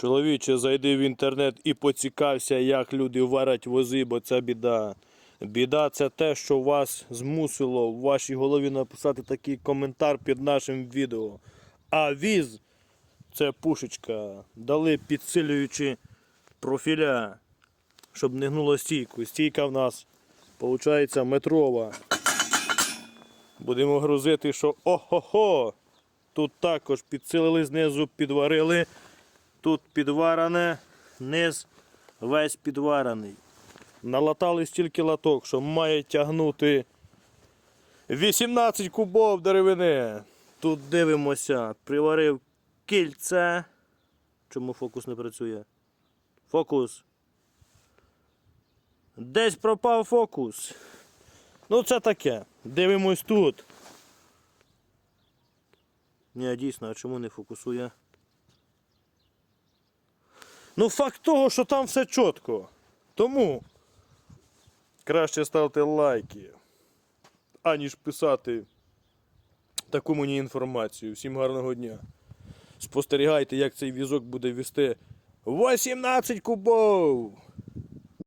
Чоловіче, зайди в інтернет і поцікався, як люди варять вози, бо це біда. Біда це те, що вас змусило в вашій голові написати такий коментар під нашим відео. А віз це пушечка. Дали підсилюючи профіля, щоб не гнуло стійку. Стійка в нас, виходить, метрова. Будемо грузити, що охо-хо! Тут також підсилили знизу, підварили. Тут підварене, низ весь підварений. Налатали стільки латок, що має тягнути 18 кубов деревини. Тут дивимося, приварив кільце. Чому фокус не працює? Фокус. Десь пропав фокус. Ну, це таке. Дивимось тут. Ні, дійсно, а чому не фокусує? Ну, факт того, що там все чітко. Тому краще ставте лайки, аніж писати таку мені інформацію. Всім гарного дня. Спостерігайте, як цей візок буде вести 18 кубов.